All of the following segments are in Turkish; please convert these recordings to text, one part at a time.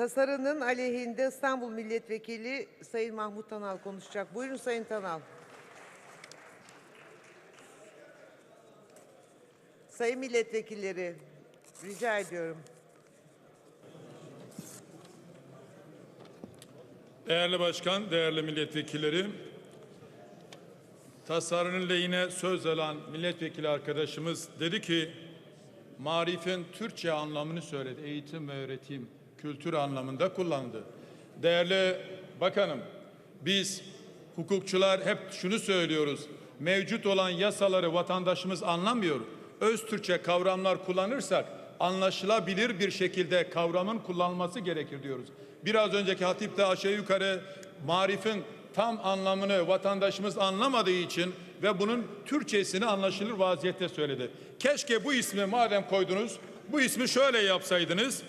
Tasarının aleyhinde İstanbul Milletvekili Sayın Mahmut Tanal konuşacak. Buyurun Sayın Tanal. Sayın milletvekilleri rica ediyorum. Değerli Başkan, değerli milletvekilleri, tasarının lehine söz alan milletvekili arkadaşımız dedi ki, marifin Türkçe anlamını söyledi. Eğitim ve öğretim, kültür anlamında kullandı. Değerli Bakanım, biz hukukçular hep şunu söylüyoruz. Mevcut olan yasaları vatandaşımız anlamıyor. Öz Türkçe kavramlar kullanırsak anlaşılabilir bir şekilde kavramın kullanılması gerekir diyoruz. Biraz önceki hatip de aşağı yukarı marifin tam anlamını vatandaşımız anlamadığı için ve bunun Türkçesini anlaşılır vaziyette söyledi. Keşke bu ismi madem koydunuz, bu ismi şöyle yapsaydınız.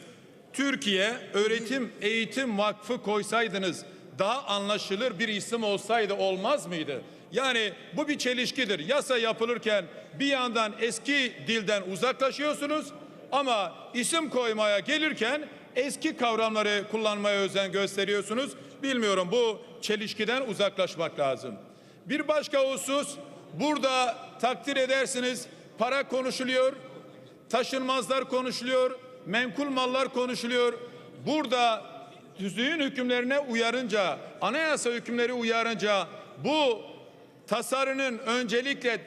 Türkiye Öğretim Eğitim Vakfı koysaydınız daha anlaşılır bir isim olsaydı olmaz mıydı? Yani bu bir çelişkidir. Yasa yapılırken bir yandan eski dilden uzaklaşıyorsunuz ama isim koymaya gelirken eski kavramları kullanmaya özen gösteriyorsunuz. Bilmiyorum bu çelişkiden uzaklaşmak lazım. Bir başka husus burada takdir edersiniz para konuşuluyor, taşınmazlar konuşuluyor, menkul mallar konuşuluyor. Burada tüzüğün hükümlerine uyarınca, anayasa hükümleri uyarınca bu tasarının öncelikle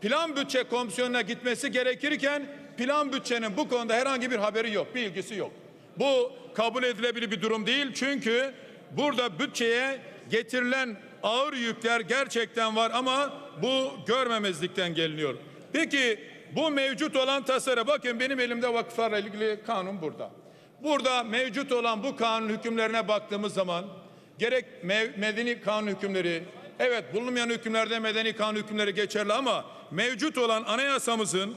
plan bütçe komisyonuna gitmesi gerekirken plan bütçenin bu konuda herhangi bir haberi yok, bilgisi yok. Bu kabul edilebilir bir durum değil çünkü burada bütçeye getirilen ağır yükler gerçekten var ama bu görmemezlikten geliniyor. Peki bu mevcut olan tasarı bakın benim elimde vakıflarla ilgili kanun burada. Burada mevcut olan bu kanun hükümlerine baktığımız zaman gerek medeni kanun hükümleri evet bulunmayan hükümlerde medeni kanun hükümleri geçerli ama mevcut olan anayasamızın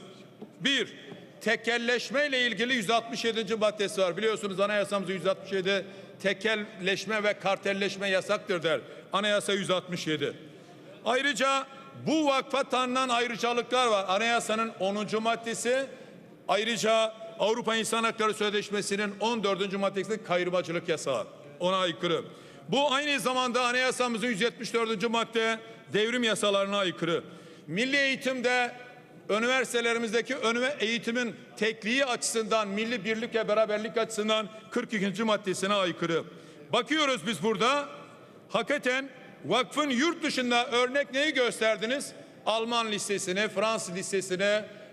bir tekelleşme ile ilgili 167. maddesi var. Biliyorsunuz anayasamızın 167 tekelleşme ve kartelleşme yasaktır der. Anayasa 167. Ayrıca bu vakfa tanınan ayrıcalıklar var. Anayasanın 10. maddesi ayrıca Avrupa İnsan Hakları Sözleşmesi'nin 14. maddesi kayırmacılık yasağı. Ona aykırı. Bu aynı zamanda anayasamızın 174. madde devrim yasalarına aykırı. Milli eğitimde üniversitelerimizdeki eğitimin tekliği açısından, milli birlik ve beraberlik açısından 42. maddesine aykırı. Bakıyoruz biz burada hakikaten vakfın yurt dışında örnek neyi gösterdiniz? Alman listesini, Fransız listesini,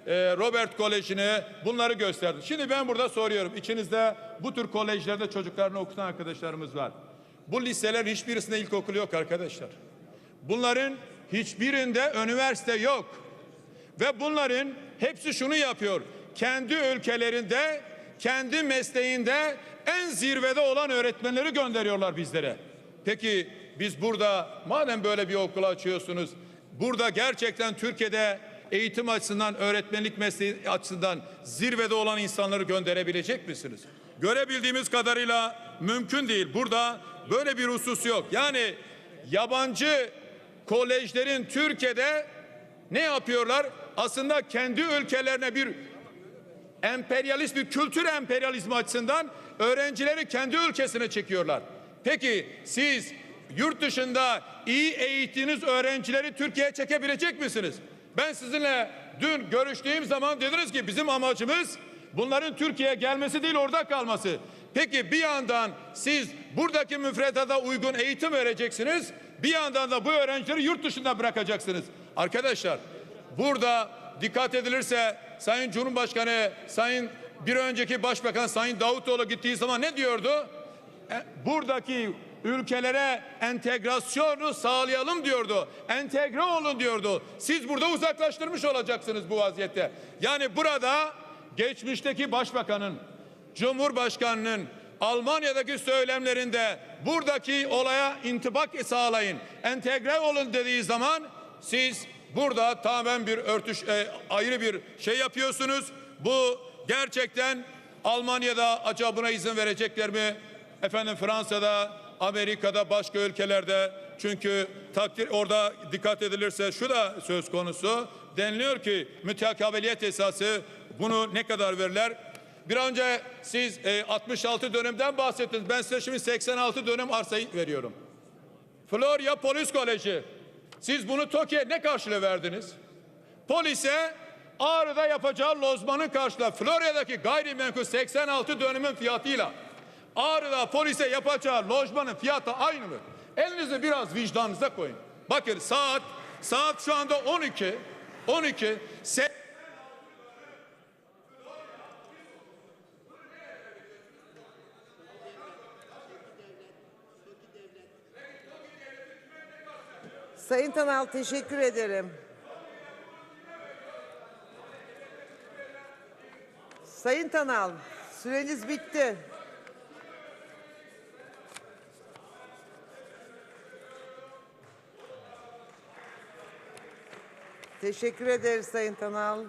e, Robert Koleji'ni bunları gösterdi. Şimdi ben burada soruyorum. İçinizde bu tür kolejlerde çocuklarını okutan arkadaşlarımız var. Bu listeler hiçbirisinde ilkokul yok arkadaşlar. Bunların hiçbirinde üniversite yok. Ve bunların hepsi şunu yapıyor. Kendi ülkelerinde, kendi mesleğinde en zirvede olan öğretmenleri gönderiyorlar bizlere. Peki biz burada madem böyle bir okul açıyorsunuz, burada gerçekten Türkiye'de eğitim açısından, öğretmenlik mesleği açısından zirvede olan insanları gönderebilecek misiniz? Görebildiğimiz kadarıyla mümkün değil. Burada böyle bir husus yok. Yani yabancı kolejlerin Türkiye'de ne yapıyorlar? Aslında kendi ülkelerine bir emperyalist bir kültür emperyalizmi açısından öğrencileri kendi ülkesine çekiyorlar. Peki siz yurt dışında iyi eğittiğiniz öğrencileri Türkiye'ye çekebilecek misiniz? Ben sizinle dün görüştüğüm zaman dediniz ki bizim amacımız bunların Türkiye'ye gelmesi değil orada kalması. Peki bir yandan siz buradaki müfredata uygun eğitim vereceksiniz. Bir yandan da bu öğrencileri yurt dışında bırakacaksınız. Arkadaşlar burada dikkat edilirse Sayın Cumhurbaşkanı, Sayın bir önceki Başbakan Sayın Davutoğlu gittiği zaman ne diyordu? E, buradaki ülkelere entegrasyonu sağlayalım diyordu. Entegre olun diyordu. Siz burada uzaklaştırmış olacaksınız bu vaziyette. Yani burada geçmişteki başbakanın, cumhurbaşkanının Almanya'daki söylemlerinde buradaki olaya intibak sağlayın, entegre olun dediği zaman siz burada tamamen bir örtüş e, ayrı bir şey yapıyorsunuz. Bu gerçekten Almanya'da acaba buna izin verecekler mi? Efendim Fransa'da, Amerika'da, başka ülkelerde çünkü takdir orada dikkat edilirse şu da söz konusu deniliyor ki mütekabiliyet esası bunu ne kadar verirler? Bir önce siz e, 66 dönemden bahsettiniz. Ben size şimdi 86 dönem arsayı veriyorum. Florya Polis Koleji. Siz bunu TOKİ'ye ne karşılığı verdiniz? Polise Ağrı'da yapacağı lozmanın karşılığı Florya'daki gayrimenkul 86 dönümün fiyatıyla Ağrı'da polise yapacağı lojmanın fiyatı aynı mı? Elinizi biraz vicdanınıza koyun. Bakın saat saat şu anda 12 12 se- Sayın Tanal teşekkür ederim. Sayın Tanal süreniz bitti. Teşekkür ederiz Sayın Tanal.